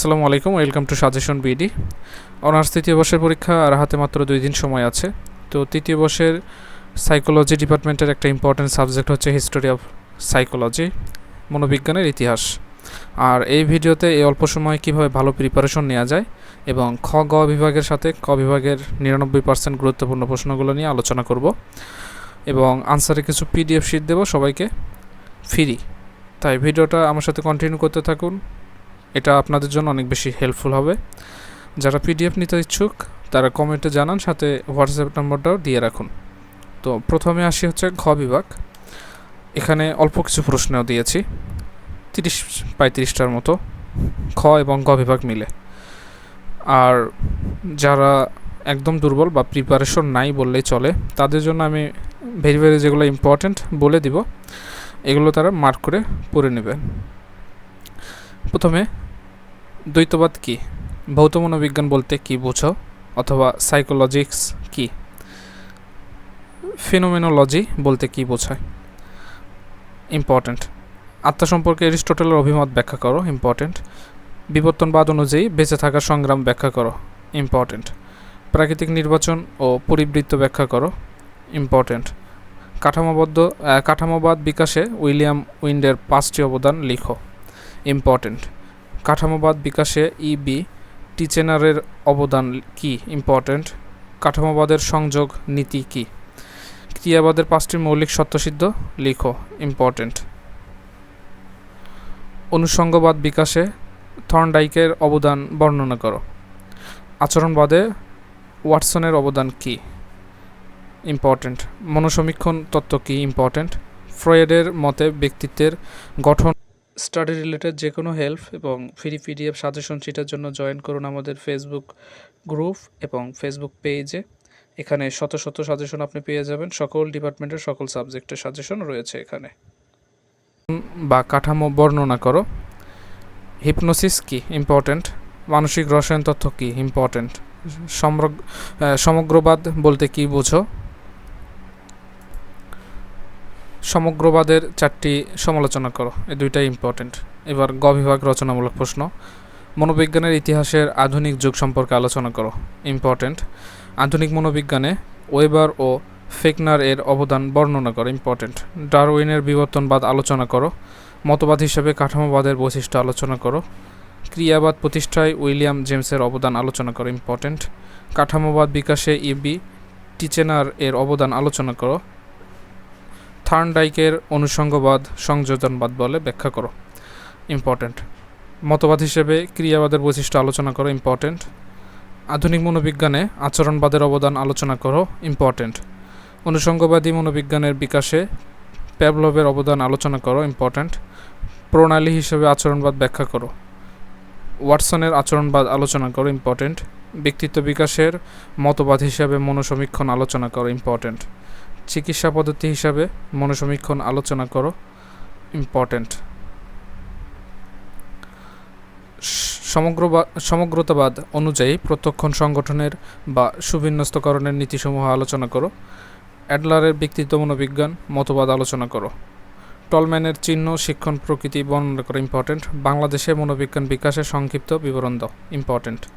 আসসালামু আলাইকুম, welcome to suggestion BD. Honours তৃতীয় বর্ষের পরীক্ষা আর হাতে মাত্র দুই দিন সময় আছে। তো তৃতীয় বর্ষের সাইকোলজি ডিপার্টমেন্টের একটা ইম্পর্ট্যান্ট সাবজেক্ট হচ্ছে হিস্টোরি অফ সাইকোলজি মনোবিজ্ঞানের ইতিহাস। আর এই ভিডিওতে এই অল্প সময়ে কীভাবে ভালো প্রিপারেশন নেওয়া যায় এবং খ, গ বিভাগের সাথে ক বিভাগের নিরানব্বই পার্সেন্ট গুরুত্বপূর্ণ প্রশ্নগুলো নিয়ে আলোচনা করব। এবং আনসারে কিছু পিডিএফ শিট দেবো সবাইকে ফ্রি তাই ভিডিওটা আমার সাথে কন্টিনিউ করতে থাকুন। এটা আপনাদের জন্য অনেক বেশি হেল্পফুল হবে। যারা পিডিএফ নিতে ইচ্ছুক, তারা কমেন্টে জানান, সাথে হোয়াটসঅ্যাপ নম্বরটাও দিয়ে রাখুন। তো প্রথমে আসি হচ্ছে ঘ বিভাগ। এখানে অল্প কিছু প্রশ্নও দিয়েছি। তিরিশ পঁয়ত্রিশটার মতো খ এবং গ বিভাগ মিলে। আর যারা একদম দুর্বল বা প্রিপারেশন নাই বললেই চলে, তাদের জন্য আমি ভেরি ভেরি যেগুলো ইম্পর্ট্যান্ট বলে দিব, এগুলো তারা মার্ক করে পড়ে নেবেন। প্রথমে, দ্বৈতবাদ কি? ভৌত মনোবিজ্ঞান বলতে কি বোঝো? অথবা সাইকোলজিক্স কি? ফিনোমেনোলজি বলতে কি বোঝায়? ইম্পর্ট্যান্ট আত্মা সম্পর্কে এরিস্টোটেলের অভিমত ব্যাখ্যা করো ইম্পর্ট্যান্ট বিবর্তনবাদ অনুযায়ী বেঁচে থাকার সংগ্রাম ব্যাখ্যা করো ইম্পর্ট্যান্ট প্রাকৃতিক নির্বাচন ও পরিবৃত্ত ব্যাখ্যা করো ইম্পর্ট্যান্ট কাঠামোবদ্ধ কাঠামোবাদ বিকাশে উইলিয়াম উইন্ডের পাঁচটি অবদান লিখো। ইম্পর্ট্যান্ট কাঠামোবাদ বিকাশে ইবি টিচেনারের অবদান কি ইম্পর্ট্যান্ট কাঠামোবাদের সংযোগ নীতি কি? ক্রিয়াবাদের পাঁচটি মৌলিক সত্যসিদ্ধ লিখো ইম্পর্ট্যান্ট অনুষঙ্গবাদ বিকাশে থর্নডাইকের অবদান বর্ণনা করো। আচরণবাদে ওয়াটসনের অবদান কি? ইম্পর্ট্যান্ট মনোসমীক্ষণ তত্ত্ব কি ইম্পর্ট্যান্ট ফ্রয়েডের মতে ব্যক্তিত্বের গঠন স্টাডি রিলেটেড যে কোনো হেল্প এবং ফ্রি পিডিএফ সাজেশন শিটের জন্য জয়েন করুন আমাদের ফেসবুক গ্রুপ এবং ফেসবুক পেজে এখানে শত শত সাজেশন আপনি পেয়ে যাবেন। সকল ডিপার্টমেন্টের সকল সাবজেক্টের সাজেশন রয়েছে এখানে। বা কাঠামো বর্ণনা করো। হিপনোসিস কি? ইম্পর্ট্যান্ট মানসিক রসায়ন তথ্য কি? ইম্পর্ট্যান্ট সমগ্রবাদ বলতে কি বোঝো? সমগ্রবাদের চারটি সমালোচনা করো। এই দুইটাই ইম্পর্ট্যান্ট এবার গ বিভাগ রচনামূলক প্রশ্ন। মনোবিজ্ঞানের ইতিহাসের আধুনিক যুগ সম্পর্কে আলোচনা করো। ইম্পর্ট্যান্ট আধুনিক মনোবিজ্ঞানে ওয়েবার ও ফেকনার এর অবদান বর্ণনা করো। ইম্পর্ট্যান্ট ডারউইনের বিবর্তনবাদ আলোচনা করো। মতবাদ হিসেবে কাঠামোবাদের বৈশিষ্ট্য আলোচনা করো। ক্রিয়াবাদ প্রতিষ্ঠায় উইলিয়াম জেমসের অবদান আলোচনা করো। ইম্পর্ট্যান্ট কাঠামোবাদ বিকাশে ইবি টিচেনার এর অবদান আলোচনা করো। থার্নডাইকের অনুষঙ্গবাদ, সংযোজনবাদ বলে ব্যাখ্যা করো। ইম্পর্ট্যান্ট মতবাদ হিসেবে ক্রিয়াবাদের বৈশিষ্ট্য আলোচনা করো ইম্পর্ট্যান্ট আধুনিক মনোবিজ্ঞানে আচরণবাদের অবদান আলোচনা করো ইম্পর্ট্যান্ট অনুষঙ্গবাদী মনোবিজ্ঞানের বিকাশে প্যাভলভের অবদান আলোচনা করো ইম্পর্ট্যান্ট প্রণালী হিসেবে আচরণবাদ ব্যাখ্যা করো। ওয়াটসনের আচরণবাদ আলোচনা করো ইম্পর্ট্যান্ট ব্যক্তিত্ব বিকাশের মতবাদ হিসাবে মনোসমীক্ষণ আলোচনা করো ইম্পর্ট্যান্ট চিকিৎসা পদ্ধতি হিসাবে মনোসমীক্ষণ আলোচনা করো। ইম্পর্ট্যান্ট সমগ্রবাদ সমগ্রতাবাদ অনুযায়ী প্রত্যক্ষণ সংগঠনের বা সুবিন্যস্তকরণের নীতিসমূহ আলোচনা করো। অ্যাডলারের ব্যক্তিত্ব মনোবিজ্ঞান, মতবাদ আলোচনা করো। টলম্যানের চিহ্ন, শিক্ষণ প্রকৃতি বর্ণনা করো। ইম্পর্ট্যান্ট বাংলাদেশে মনোবিজ্ঞান বিকাশের সংক্ষিপ্ত বিবরণ দাও। ইম্পর্ট্যান্ট